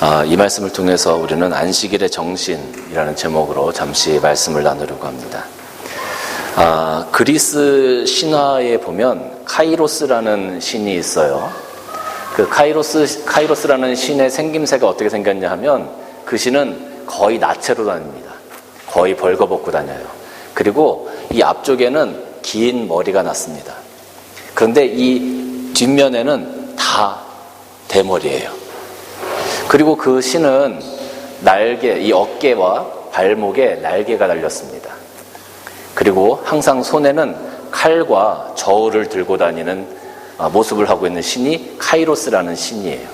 아, 이 말씀을 통해서 우리는 안식일의 정신이라는 제목으로 잠시 말씀을 나누려고 합니다. 아, 그리스 신화에 보면 카이로스라는 신이 있어요. 그 카이로스, 카이로스라는 신의 생김새가 어떻게 생겼냐 하면 그 신은 거의 나체로 다닙니다. 거의 벌거벗고 다녀요. 그리고 이 앞쪽에는 긴 머리가 났습니다. 그런데 이 뒷면에는 다 대머리예요. 그리고 그 신은 날개, 이 어깨와 발목에 날개가 달렸습니다. 그리고 항상 손에는 칼과 저울을 들고 다니는 아, 모습을 하고 있는 신이 카이로스라는 신이에요.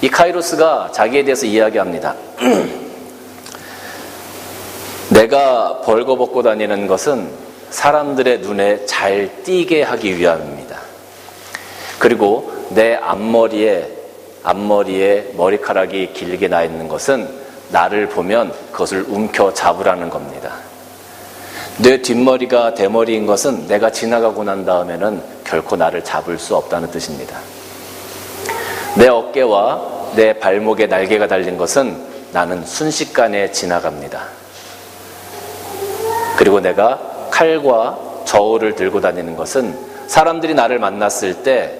이 카이로스가 자기에 대해서 이야기합니다. 내가 벌거벗고 다니는 것은 사람들의 눈에 잘 띄게 하기 위함입니다. 그리고 내 앞머리에 앞머리에 머리카락이 길게 나 있는 것은 나를 보면 그것을 움켜 잡으라는 겁니다. 내 뒷머리가 대머리인 것은 내가 지나가고 난 다음에는 결코 나를 잡을 수 없다는 뜻입니다. 내 어깨와 내 발목에 날개가 달린 것은 나는 순식간에 지나갑니다. 그리고 내가 칼과 저울을 들고 다니는 것은 사람들이 나를 만났을 때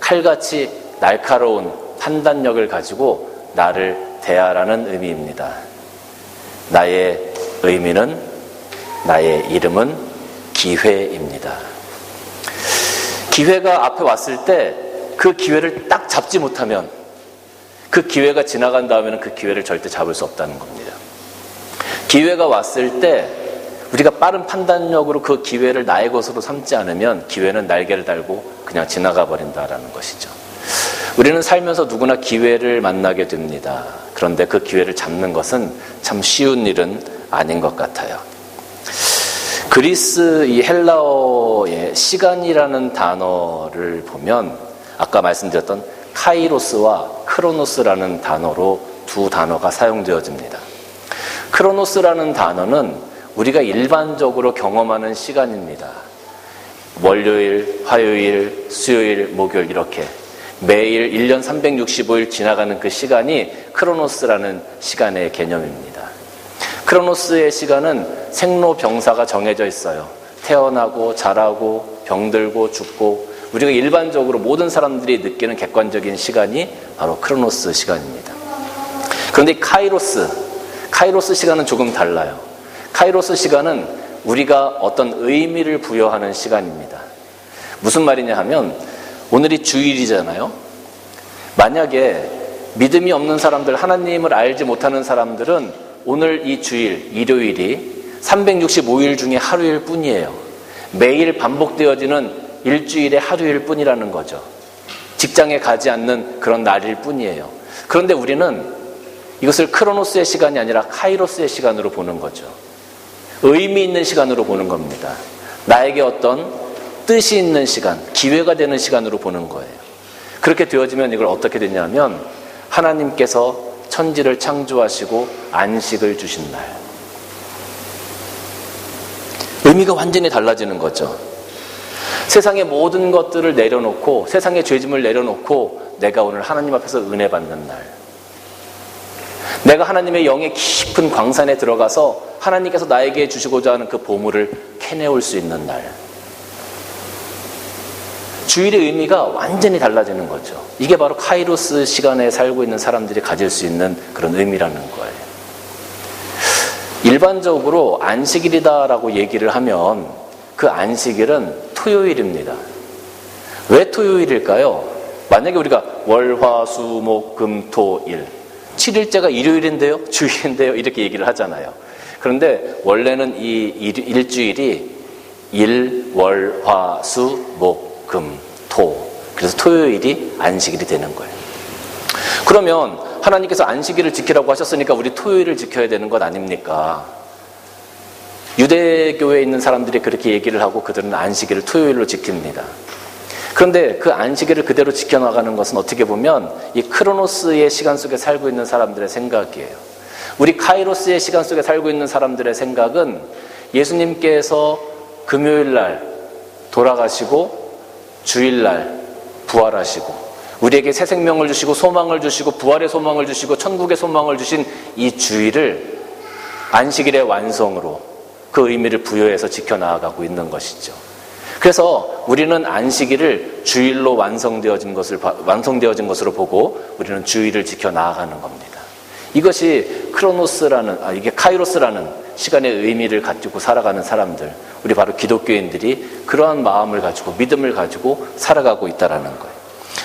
칼같이 날카로운 판단력을 가지고 나를 대하라는 의미입니다. 나의 의미는 나의 이름은 기회입니다. 기회가 앞에 왔을 때 그 기회를 딱 잡지 못하면 그 기회가 지나간 다음에는 그 기회를 절대 잡을 수 없다는 겁니다. 기회가 왔을 때 우리가 빠른 판단력으로 그 기회를 나의 것으로 삼지 않으면 기회는 날개를 달고 그냥 지나가 버린다라는 것이죠. 우리는 살면서 누구나 기회를 만나게 됩니다. 그런데 그 기회를 잡는 것은 참 쉬운 일은 아닌 것 같아요. 그리스 이 헬라어의 시간이라는 단어를 보면 아까 말씀드렸던 카이로스와 크로노스라는 단어로 두 단어가 사용되어집니다. 크로노스라는 단어는 우리가 일반적으로 경험하는 시간입니다. 월요일, 화요일, 수요일, 목요일 이렇게 매일 1년 365일 지나가는 그 시간이 크로노스라는 시간의 개념입니다. 크로노스의 시간은 생로병사가 정해져 있어요. 태어나고 자라고 병들고 죽고 우리가 일반적으로 모든 사람들이 느끼는 객관적인 시간이 바로 크로노스 시간입니다. 그런데 카이로스, 카이로스 시간은 조금 달라요. 카이로스 시간은 우리가 어떤 의미를 부여하는 시간입니다. 무슨 말이냐 하면 오늘이 주일이잖아요. 만약에 믿음이 없는 사람들, 하나님을 알지 못하는 사람들은 오늘 이 주일, 일요일이 365일 중에 하루일 뿐이에요. 매일 반복되어지는 일주일의 하루일 뿐이라는 거죠. 직장에 가지 않는 그런 날일 뿐이에요. 그런데 우리는 이것을 크로노스의 시간이 아니라 카이로스의 시간으로 보는 거죠. 의미 있는 시간으로 보는 겁니다. 나에게 어떤 뜻이 있는 시간, 기회가 되는 시간으로 보는 거예요. 그렇게 되어지면 이걸 어떻게 되냐면 하나님께서 천지를 창조하시고 안식을 주신 날. 의미가 완전히 달라지는 거죠. 세상의 모든 것들을 내려놓고 세상의 죄짐을 내려놓고 내가 오늘 하나님 앞에서 은혜 받는 날. 내가 하나님의 영의 깊은 광산에 들어가서 하나님께서 나에게 주시고자 하는 그 보물을 캐내올 수 있는 날. 주일의 의미가 완전히 달라지는 거죠. 이게 바로 카이로스 시간에 살고 있는 사람들이 가질 수 있는 그런 의미라는 거예요. 일반적으로 안식일이다라고 얘기를 하면 그 안식일은 토요일입니다. 왜 토요일일까요? 만약에 우리가 월, 화, 수, 목, 금, 토, 일. 7일째가 일요일인데요? 주일인데요? 이렇게 얘기를 하잖아요. 그런데 원래는 이 일주일이 일, 월, 화, 수, 목, 금, 토. 그래서 토요일이 안식일이 되는 거예요. 그러면 하나님께서 안식일을 지키라고 하셨으니까 우리 토요일을 지켜야 되는 것 아닙니까? 유대교회에 있는 사람들이 그렇게 얘기를 하고 그들은 안식일을 토요일로 지킵니다. 그런데 그 안식일을 그대로 지켜나가는 것은 어떻게 보면 이 크로노스의 시간 속에 살고 있는 사람들의 생각이에요. 우리 카이로스의 시간 속에 살고 있는 사람들의 생각은 예수님께서 금요일 날 돌아가시고 주일 날 부활하시고 우리에게 새 생명을 주시고 소망을 주시고 부활의 소망을 주시고 천국의 소망을 주신 이 주일을 안식일의 완성으로 그 의미를 부여해서 지켜나가고 있는 것이죠. 그래서 우리는 안식일을 주일로 완성되어진 것을 봐- 완성되어진 것으로 보고 우리는 주일을 지켜 나아가는 겁니다. 이것이 크로노스라는 아 이게 카이로스라는 시간의 의미를 가지고 살아가는 사람들, 우리 바로 기독교인들이 그러한 마음을 가지고 믿음을 가지고 살아가고 있다라는 거예요.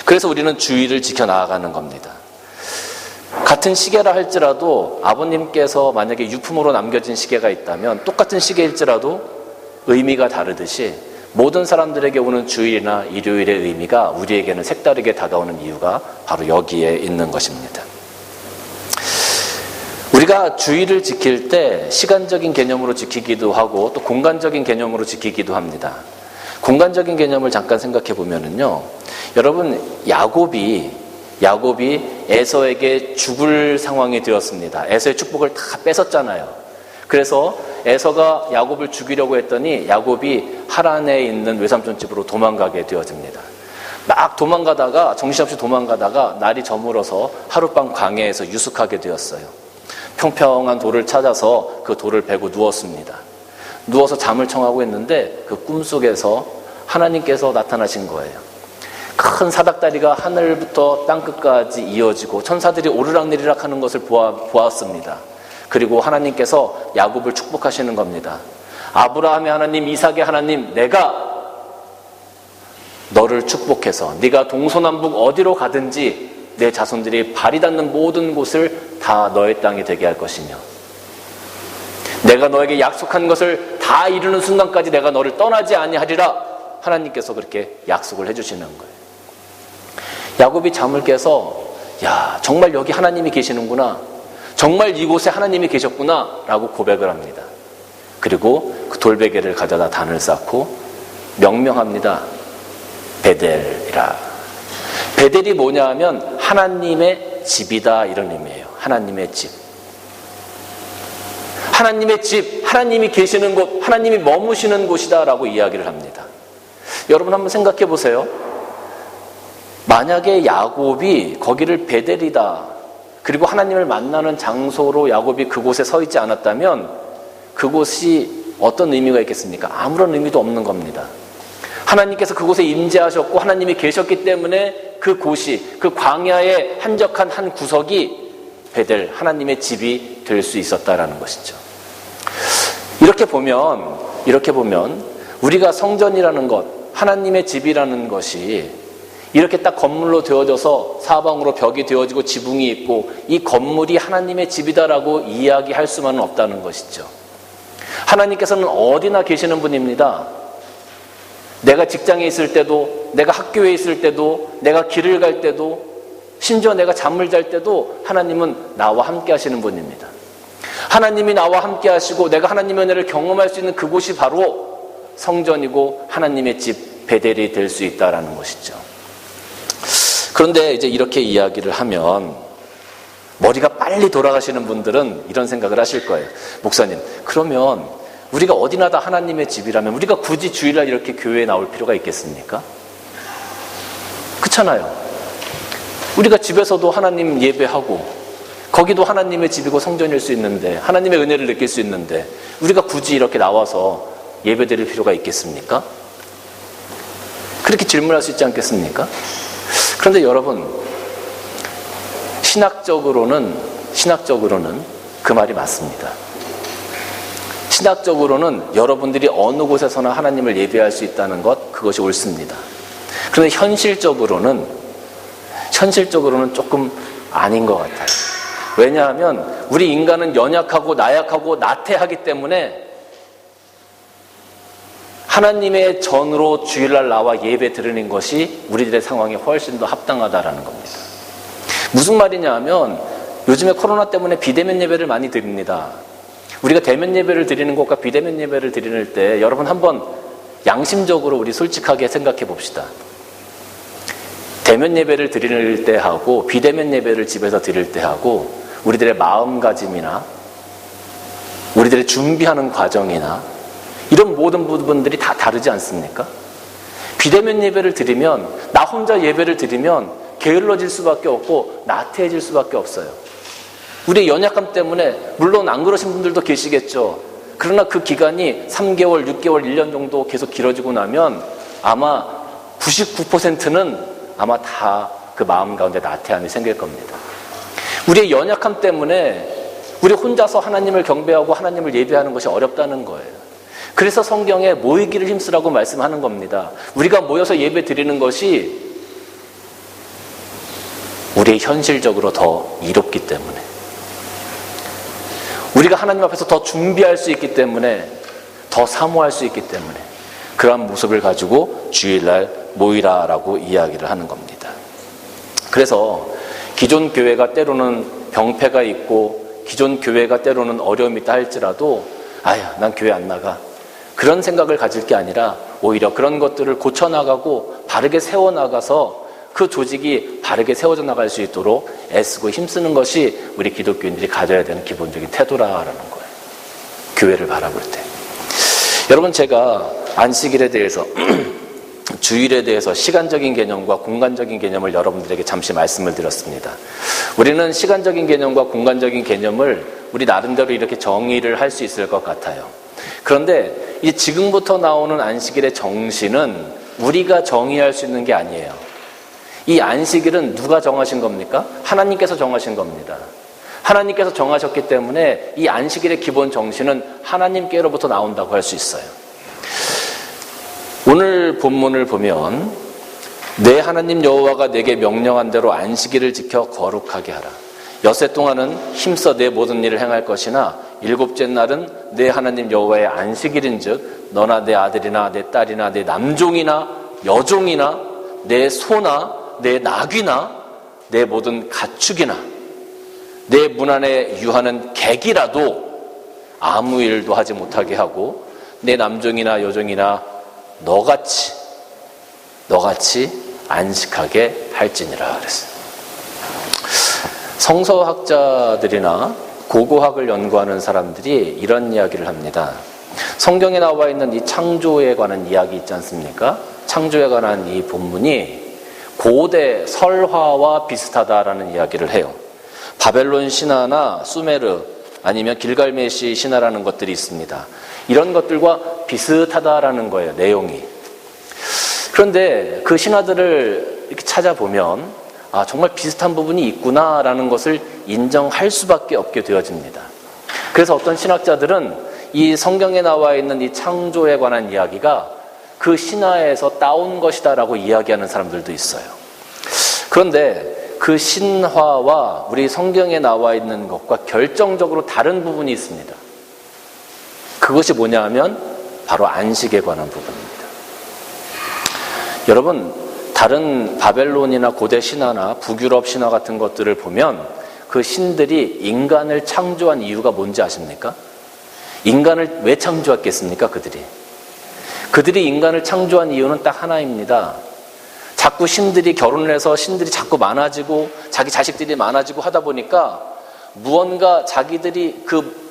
그래서 우리는 주일을 지켜 나아가는 겁니다. 같은 시계라 할지라도 아버님께서 만약에 유품으로 남겨진 시계가 있다면 똑같은 시계일지라도 의미가 다르듯이 모든 사람들에게 오는 주일이나 일요일의 의미가 우리에게는 색다르게 다가오는 이유가 바로 여기에 있는 것입니다. 우리가 주일을 지킬 때 시간적인 개념으로 지키기도 하고 또 공간적인 개념으로 지키기도 합니다. 공간적인 개념을 잠깐 생각해 보면은요. 여러분 야곱이 야곱이 에서에게 죽을 상황이 되었습니다. 에서의 축복을 다 뺏었잖아요. 그래서 에서가 야곱을 죽이려고 했더니 야곱이 하란에 있는 외삼촌 집으로 도망가게 되어집니다. 막 도망가다가 정신없이 도망가다가 날이 저물어서 하룻밤 광야에서 유숙하게 되었어요. 평평한 돌을 찾아서 그 돌을 베고 누웠습니다. 누워서 잠을 청하고 있는데 그 꿈속에서 하나님께서 나타나신 거예요. 큰 사닥다리가 하늘부터 땅끝까지 이어지고 천사들이 오르락내리락 하는 것을 보아, 보았습니다. 그리고 하나님께서 야곱을 축복하시는 겁니다. 아브라함의 하나님, 이삭의 하나님, 내가 너를 축복해서 네가 동서남북 어디로 가든지 내 자손들이 발이 닿는 모든 곳을 다 너의 땅이 되게 할 것이며 내가 너에게 약속한 것을 다 이루는 순간까지 내가 너를 떠나지 아니하리라 하나님께서 그렇게 약속을 해주시는 거예요. 야곱이 잠을 깨서 야 정말 여기 하나님이 계시는구나 정말 이곳에 하나님이 계셨구나 라고 고백을 합니다. 그리고 그 돌베개를 가져다 단을 쌓고 명명합니다. 베델이라. 베델이 뭐냐 하면 하나님의 집이다 이런 의미예요. 하나님의 집. 하나님의 집, 하나님이 계시는 곳, 하나님이 머무시는 곳이다라고 이야기를 합니다. 여러분 한번 생각해 보세요. 만약에 야곱이 거기를 베델이다. 그리고 하나님을 만나는 장소로 야곱이 그곳에 서 있지 않았다면 그곳이 어떤 의미가 있겠습니까? 아무런 의미도 없는 겁니다. 하나님께서 그곳에 임재하셨고 하나님이 계셨기 때문에 그 곳이 그 광야의 한적한 한 구석이 베델 하나님의 집이 될 수 있었다라는 것이죠. 이렇게 보면 이렇게 보면 우리가 성전이라는 것, 하나님의 집이라는 것이 이렇게 딱 건물로 되어져서 사방으로 벽이 되어지고 지붕이 있고 이 건물이 하나님의 집이다라고 이야기할 수만은 없다는 것이죠. 하나님께서는 어디나 계시는 분입니다. 내가 직장에 있을 때도, 내가 학교에 있을 때도, 내가 길을 갈 때도, 심지어 내가 잠을 잘 때도 하나님은 나와 함께 하시는 분입니다. 하나님이 나와 함께 하시고 내가 하나님의 은혜를 경험할 수 있는 그곳이 바로 성전이고 하나님의 집 베델이 될 수 있다라는 것이죠. 그런데 이제 이렇게 이야기를 하면 머리가 빨리 돌아가시는 분들은 이런 생각을 하실 거예요. 목사님, 그러면 우리가 어디나 다 하나님의 집이라면 우리가 굳이 주일날 이렇게 교회에 나올 필요가 있겠습니까? 그렇잖아요. 우리가 집에서도 하나님 예배하고 거기도 하나님의 집이고 성전일 수 있는데 하나님의 은혜를 느낄 수 있는데 우리가 굳이 이렇게 나와서 예배 드릴 필요가 있겠습니까? 그렇게 질문할 수 있지 않겠습니까? 그런데 여러분 신학적으로는 신학적으로는 그 말이 맞습니다. 신학적으로는 여러분들이 어느 곳에서나 하나님을 예배할 수 있다는 것 그것이 옳습니다. 그런데 현실적으로는 현실적으로는 조금 아닌 것 같아요. 왜냐하면 우리 인간은 연약하고 나약하고 나태하기 때문에 하나님의 전으로 주일날 나와 예배 드리는 것이 우리들의 상황에 훨씬 더 합당하다라는 겁니다. 무슨 말이냐 하면 요즘에 코로나 때문에 비대면 예배를 많이 드립니다. 우리가 대면 예배를 드리는 것과 비대면 예배를 드리는 때 여러분 한번 양심적으로 우리 솔직하게 생각해 봅시다. 대면 예배를 드릴 때 하고 비대면 예배를 집에서 드릴 때 하고 우리들의 마음가짐이나 우리들의 준비하는 과정이나 이런 모든 부분들이 다 다르지 않습니까? 비대면 예배를 드리면 나 혼자 예배를 드리면 게을러질 수밖에 없고 나태해질 수밖에 없어요. 우리의 연약함 때문에 물론 안 그러신 분들도 계시겠죠. 그러나 그 기간이 3개월, 6개월, 1년 정도 계속 길어지고 나면 아마 99%는 아마 다 그 마음 가운데 나태함이 생길 겁니다. 우리의 연약함 때문에 우리 혼자서 하나님을 경배하고 하나님을 예배하는 것이 어렵다는 거예요. 그래서 성경에 모이기를 힘쓰라고 말씀하는 겁니다. 우리가 모여서 예배 드리는 것이 우리의 현실적으로 더 이롭기 때문에 우리가 하나님 앞에서 더 준비할 수 있기 때문에 더 사모할 수 있기 때문에 그러한 모습을 가지고 주일날 모이라라고 이야기를 하는 겁니다. 그래서 기존 교회가 때로는 병폐가 있고 기존 교회가 때로는 어려움이 있다 할지라도 아야 난 교회 안 나가 그런 생각을 가질 게 아니라 오히려 그런 것들을 고쳐나가고 바르게 세워나가서 그 조직이 바르게 세워져 나갈 수 있도록 애쓰고 힘쓰는 것이 우리 기독교인들이 가져야 되는 기본적인 태도라라는 거예요. 교회를 바라볼 때. 여러분 제가 안식일에 대해서 주일에 대해서 시간적인 개념과 공간적인 개념을 여러분들에게 잠시 말씀을 드렸습니다. 우리는 시간적인 개념과 공간적인 개념을 우리 나름대로 이렇게 정의를 할 수 있을 것 같아요. 그런데 이 지금부터 나오는 안식일의 정신은 우리가 정의할 수 있는 게 아니에요. 이 안식일은 누가 정하신 겁니까? 하나님께서 정하신 겁니다. 하나님께서 정하셨기 때문에 이 안식일의 기본 정신은 하나님께로부터 나온다고 할 수 있어요. 오늘 본문을 보면 내 하나님 여호와가 내게 명령한 대로 안식일을 지켜 거룩하게 하라. 여세 동안은 힘써 내 모든 일을 행할 것이나 일곱째 날은 내 하나님 여호와의 안식일인즉 너나 내 아들이나 내 딸이나 내 남종이나 여종이나 내 소나 내 낙이나 내 모든 가축이나 내 문 안에 유하는 객이라도 아무 일도 하지 못하게 하고 내 남종이나 여종이나 너같이 너같이 안식하게 할지니라 그랬어요. 성서학자들이나 고고학을 연구하는 사람들이 이런 이야기를 합니다. 성경에 나와 있는 이 창조에 관한 이야기 있지 않습니까? 창조에 관한 이 본문이 고대 설화와 비슷하다라는 이야기를 해요. 바벨론 신화나 수메르 아니면 길갈메시 신화라는 것들이 있습니다. 이런 것들과 비슷하다라는 거예요, 내용이. 그런데 그 신화들을 이렇게 찾아보면 아, 정말 비슷한 부분이 있구나라는 것을 인정할 수밖에 없게 되어집니다. 그래서 어떤 신학자들은 이 성경에 나와 있는 이 창조에 관한 이야기가 그 신화에서 따온 것이다라고 이야기하는 사람들도 있어요. 그런데 그 신화와 우리 성경에 나와 있는 것과 결정적으로 다른 부분이 있습니다. 그것이 뭐냐 하면 바로 안식에 관한 부분입니다. 여러분, 다른 바벨론이나 고대 신화나 북유럽 신화 같은 것들을 보면 그 신들이 인간을 창조한 이유가 뭔지 아십니까? 인간을 왜 창조했겠습니까? 그들이. 그들이 인간을 창조한 이유는 딱 하나입니다. 자꾸 신들이 결혼을 해서 신들이 자꾸 많아지고 자기 자식들이 많아지고 하다 보니까 무언가 자기들이 그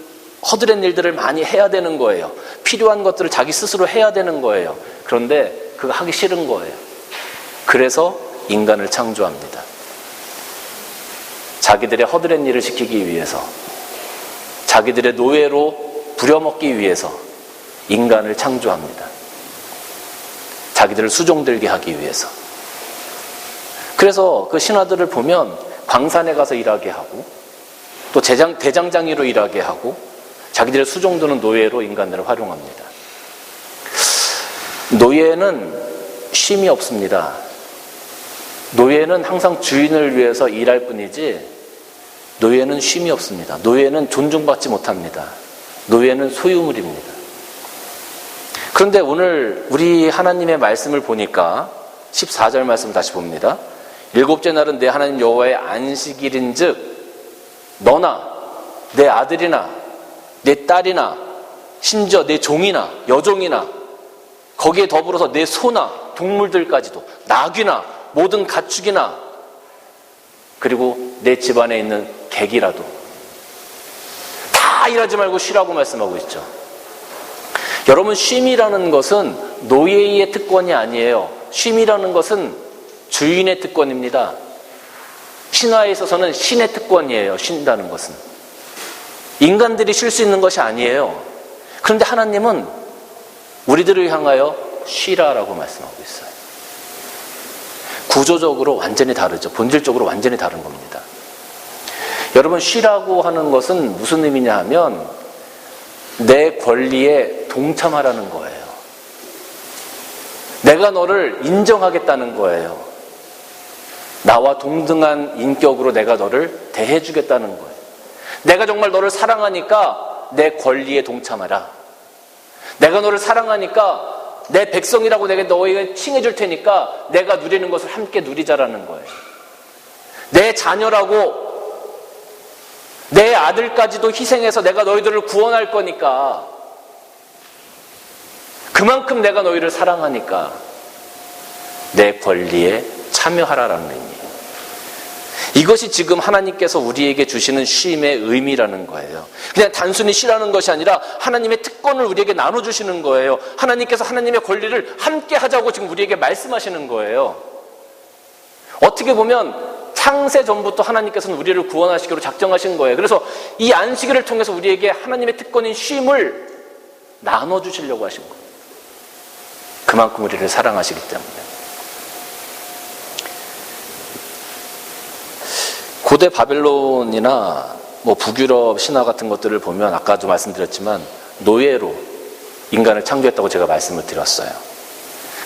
허드렛 일들을 많이 해야 되는 거예요. 필요한 것들을 자기 스스로 해야 되는 거예요. 그런데 그거 하기 싫은 거예요. 그래서 인간을 창조합니다. 자기들의 허드렛 일을 시키기 위해서, 자기들의 노예로 부려먹기 위해서 인간을 창조합니다. 자기들을 수종들게 하기 위해서. 그래서 그 신하들을 보면 광산에 가서 일하게 하고, 또 대장, 대장장이로 일하게 하고, 자기들의 수종드는 노예로 인간들을 활용합니다. 노예는 쉼이 없습니다. 노예는 항상 주인을 위해서 일할 뿐이지 노예는 쉼이 없습니다. 노예는 존중받지 못합니다. 노예는 소유물입니다. 그런데 오늘 우리 하나님의 말씀을 보니까 14절 말씀 다시 봅니다. 일곱째 날은 내 하나님 여호와의 안식일인즉 너나 내 아들이나 내 딸이나 심지어 내 종이나 여종이나 거기에 더불어서 내 소나 동물들까지도 낙이나 모든 가축이나 그리고 내 집안에 있는 객이라도 다 일하지 말고 쉬라고 말씀하고 있죠. 여러분 쉼이라는 것은 노예의 특권이 아니에요. 쉼이라는 것은 주인의 특권입니다. 신화에 있어서는 신의 특권이에요. 쉰다는 것은. 인간들이 쉴 수 있는 것이 아니에요. 그런데 하나님은 우리들을 향하여 쉬라라고 말씀하고 있어요. 구조적으로 완전히 다르죠. 본질적으로 완전히 다른 겁니다. 여러분, 쉬라고 하는 것은 무슨 의미냐 하면 내 권리에 동참하라는 거예요. 내가 너를 인정하겠다는 거예요. 나와 동등한 인격으로 내가 너를 대해주겠다는 거예요. 내가 정말 너를 사랑하니까 내 권리에 동참하라. 내가 너를 사랑하니까 내 백성이라고 내가 너에게 칭해줄 테니까 내가 누리는 것을 함께 누리자라는 거예요. 내 자녀라고 내 아들까지도 희생해서 내가 너희들을 구원할 거니까 그만큼 내가 너희를 사랑하니까 내 권리에 참여하라라는 의미예요. 이것이 지금 하나님께서 우리에게 주시는 쉼의 의미라는 거예요. 그냥 단순히 쉬라는 것이 아니라 하나님의 특권을 우리에게 나눠주시는 거예요. 하나님께서 하나님의 권리를 함께 하자고 지금 우리에게 말씀하시는 거예요. 어떻게 보면 창세 전부터 하나님께서는 우리를 구원하시기로 작정하신 거예요. 그래서 이 안식일을 통해서 우리에게 하나님의 특권인 쉼을 나눠주시려고 하신 거예요. 그만큼 우리를 사랑하시기 때문에. 고대 바벨론이나 뭐 북유럽 신화 같은 것들을 보면 아까도 말씀드렸지만 노예로 인간을 창조했다고 제가 말씀을 드렸어요.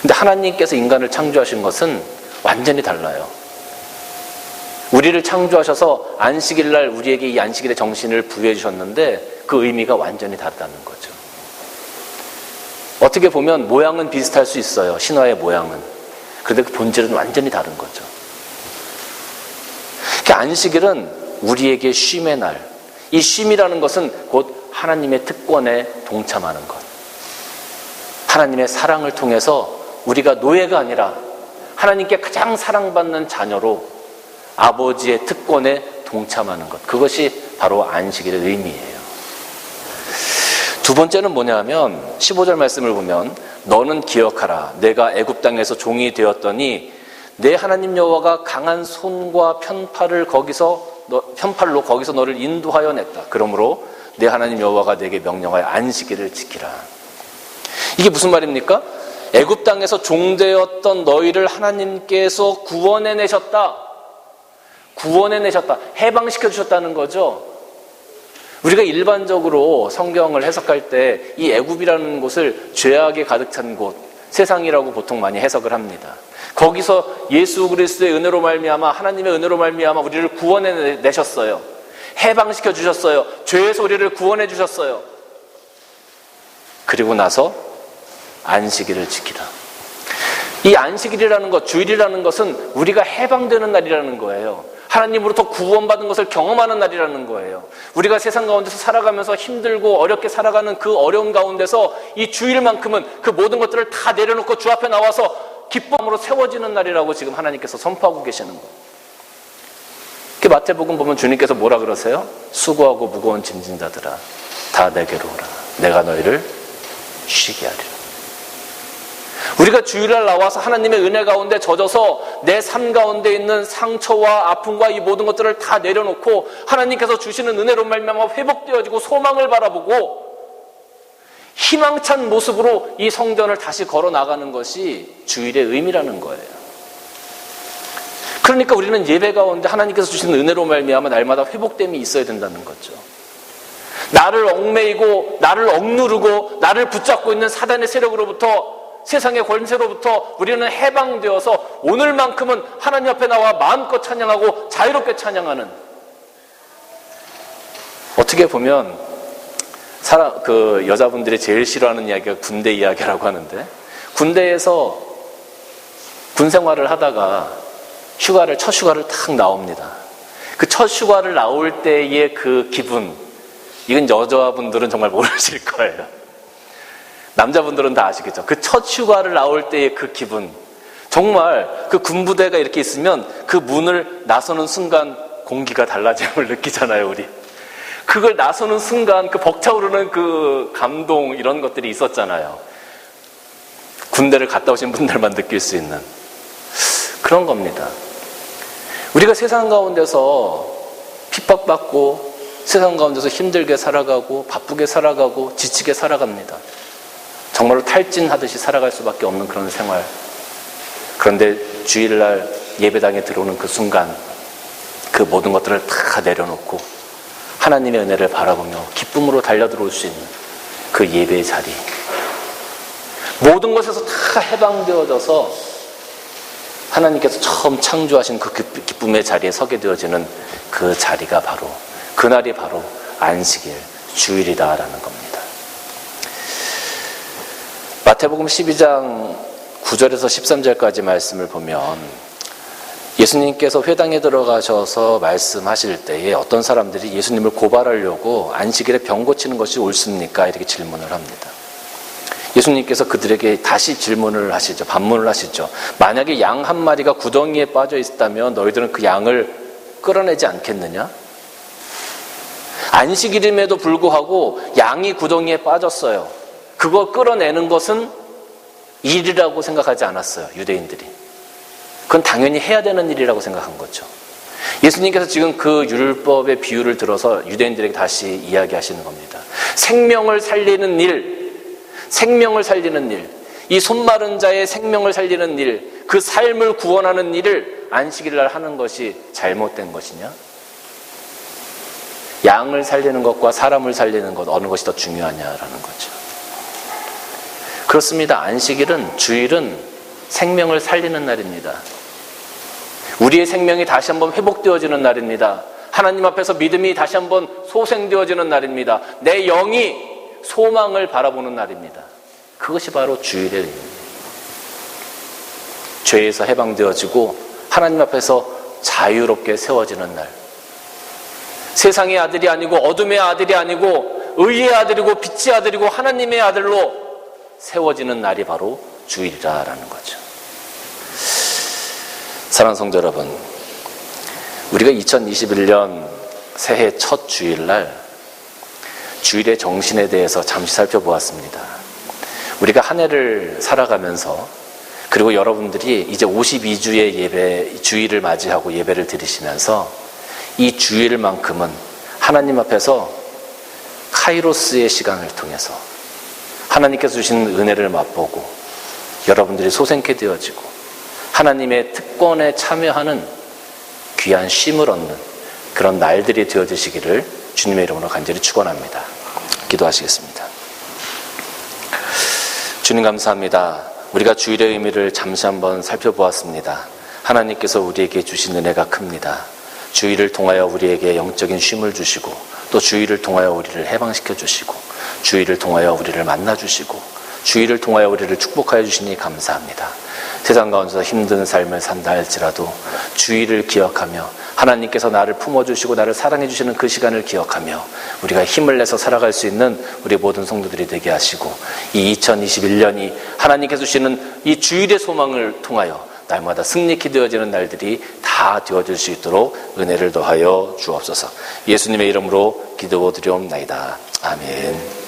근데 하나님께서 인간을 창조하신 것은 완전히 달라요. 우리를 창조하셔서 안식일 날 우리에게 이 안식일의 정신을 부여해 주셨는데 그 의미가 완전히 다르다는 거죠. 어떻게 보면 모양은 비슷할 수 있어요. 신화의 모양은. 그런데 그 본질은 완전히 다른 거죠. 그 안식일은 우리에게 쉼의 날. 이 쉼이라는 것은 곧 하나님의 특권에 동참하는 것. 하나님의 사랑을 통해서 우리가 노예가 아니라 하나님께 가장 사랑받는 자녀로 아버지의 특권에 동참하는 것. 그것이 바로 안식일의 의미예요. 두 번째는 뭐냐면 15절 말씀을 보면 너는 기억하라 내가 애굽 땅에서 종이 되었더니 내 하나님 여호와가 강한 손과 편팔을 거기서 너, 편팔로 거기서 너를 인도하여 냈다. 그러므로 내 하나님 여호와가 내게 명령하여 안식일을 지키라. 이게 무슨 말입니까? 애굽 땅에서 종되었던 너희를 하나님께서 구원해 내셨다. 구원해 내셨다. 해방시켜 주셨다는 거죠. 우리가 일반적으로 성경을 해석할 때 이 애굽이라는 곳을 죄악에 가득 찬 곳, 세상이라고 보통 많이 해석을 합니다. 거기서 예수 그리스도의 은혜로 말미암아 하나님의 은혜로 말미암아 우리를 구원해 내셨어요. 해방시켜 주셨어요. 죄에서 우리를 구원해 주셨어요. 그리고 나서 안식일을 지키라. 이 안식일이라는 것, 주일이라는 것은 우리가 해방되는 날이라는 거예요. 하나님으로부터 구원받은 것을 경험하는 날이라는 거예요. 우리가 세상 가운데서 살아가면서 힘들고 어렵게 살아가는 그 어려운 가운데서 이 주일만큼은 그 모든 것들을 다 내려놓고 주 앞에 나와서 기쁨으로 세워지는 날이라고 지금 하나님께서 선포하고 계시는 거예요. 그 마태복음 보면 주님께서 뭐라 그러세요? 수고하고 무거운 짐진 자들아 다 내게로 오라. 내가 너희를 쉬게 하리라. 우리가 주일날 나와서 하나님의 은혜 가운데 젖어서 내 삶 가운데 있는 상처와 아픔과 이 모든 것들을 다 내려놓고 하나님께서 주시는 은혜로 말미암아 회복되어지고 소망을 바라보고 희망찬 모습으로 이 성전을 다시 걸어 나가는 것이 주일의 의미라는 거예요. 그러니까 우리는 예배 가운데 하나님께서 주시는 은혜로 말미암아 날마다 회복됨이 있어야 된다는 거죠. 나를 얽매이고 나를 억누르고 나를 붙잡고 있는 사단의 세력으로부터 세상의 권세로부터 우리는 해방되어서 오늘만큼은 하나님 앞에 나와 마음껏 찬양하고 자유롭게 찬양하는 어떻게 보면 사람 그 여자분들이 제일 싫어하는 이야기가 군대 이야기라고 하는데 군대에서 군 생활을 하다가 휴가를 첫 휴가를 탁 나옵니다. 그 첫 휴가를 나올 때의 그 기분 이건 여자분들은 정말 모르실 거예요. 남자분들은 다 아시겠죠. 그 첫 휴가를 나올 때의 그 기분. 정말 그 군부대가 이렇게 있으면 그 문을 나서는 순간 공기가 달라짐을 느끼잖아요, 우리. 그걸 나서는 순간 그 벅차오르는 그 감동 이런 것들이 있었잖아요. 군대를 갔다 오신 분들만 느낄 수 있는 그런 겁니다. 우리가 세상 가운데서 핍박받고 세상 가운데서 힘들게 살아가고 바쁘게 살아가고 지치게 살아갑니다. 정말로 탈진하듯이 살아갈 수밖에 없는 그런 생활. 그런데 주일날 예배당에 들어오는 그 순간 그 모든 것들을 다 내려놓고 하나님의 은혜를 바라보며 기쁨으로 달려들어올 수 있는 그 예배의 자리. 모든 것에서 다 해방되어져서 하나님께서 처음 창조하신 그 기쁨의 자리에 서게 되어지는 그 자리가 바로 그날이 바로 안식일 주일이다라는 겁니다. 마태복음 12장 9절에서 13절까지 말씀을 보면 예수님께서 회당에 들어가셔서 말씀하실 때에 어떤 사람들이 예수님을 고발하려고 안식일에 병 고치는 것이 옳습니까? 이렇게 질문을 합니다. 예수님께서 그들에게 다시 질문을 하시죠. 반문을 하시죠. 만약에 양 한 마리가 구덩이에 빠져 있다면 너희들은 그 양을 끌어내지 않겠느냐? 안식일임에도 불구하고 양이 구덩이에 빠졌어요. 그걸 끌어내는 것은 일이라고 생각하지 않았어요. 유대인들이. 그건 당연히 해야 되는 일이라고 생각한 거죠. 예수님께서 지금 그 율법의 비유를 들어서 유대인들에게 다시 이야기하시는 겁니다. 생명을 살리는 일, 생명을 살리는 일, 이 손마른 자의 생명을 살리는 일, 그 삶을 구원하는 일을 안식일 날 하는 것이 잘못된 것이냐? 양을 살리는 것과 사람을 살리는 것 어느 것이 더 중요하냐라는 거죠. 그렇습니다. 안식일은 주일은 생명을 살리는 날입니다. 우리의 생명이 다시 한번 회복되어지는 날입니다. 하나님 앞에서 믿음이 다시 한번 소생되어지는 날입니다. 내 영이 소망을 바라보는 날입니다. 그것이 바로 주일의 의미입니다. 죄에서 해방되어지고 하나님 앞에서 자유롭게 세워지는 날. 세상의 아들이 아니고 어둠의 아들이 아니고 의의 아들이고 빛의 아들이고 하나님의 아들로 세워지는 날이 바로 주일이라는 거죠. 사랑하는 성도 여러분, 우리가 2021년 새해 첫 주일날 주일의 정신에 대해서 잠시 살펴보았습니다. 우리가 한 해를 살아가면서 그리고 여러분들이 이제 52주의 예배, 주일을 맞이하고 예배를 드리시면서 이 주일만큼은 하나님 앞에서 카이로스의 시간을 통해서 하나님께서 주신 은혜를 맛보고 여러분들이 소생케 되어지고 하나님의 특권에 참여하는 귀한 쉼을 얻는 그런 날들이 되어지시기를 주님의 이름으로 간절히 축원합니다. 기도하시겠습니다. 주님 감사합니다. 우리가 주일의 의미를 잠시 한번 살펴보았습니다. 하나님께서 우리에게 주신 은혜가 큽니다. 주일을 통하여 우리에게 영적인 쉼을 주시고 또 주일을 통하여 우리를 해방시켜 주시고 주일을 통하여 우리를 만나 주시고 주일을 통하여 우리를 축복하여 주시니 감사합니다. 세상 가운데서 힘든 삶을 산다 할지라도 주의를 기억하며 하나님께서 나를 품어주시고 나를 사랑해주시는 그 시간을 기억하며 우리가 힘을 내서 살아갈 수 있는 우리 모든 성도들이 되게 하시고 이 2021년이 하나님께서 주시는 이 주일의 소망을 통하여 날마다 승리케 되어지는 날들이 다 되어질 수 있도록 은혜를 더하여 주옵소서 예수님의 이름으로 기도드리옵나이다. 아멘.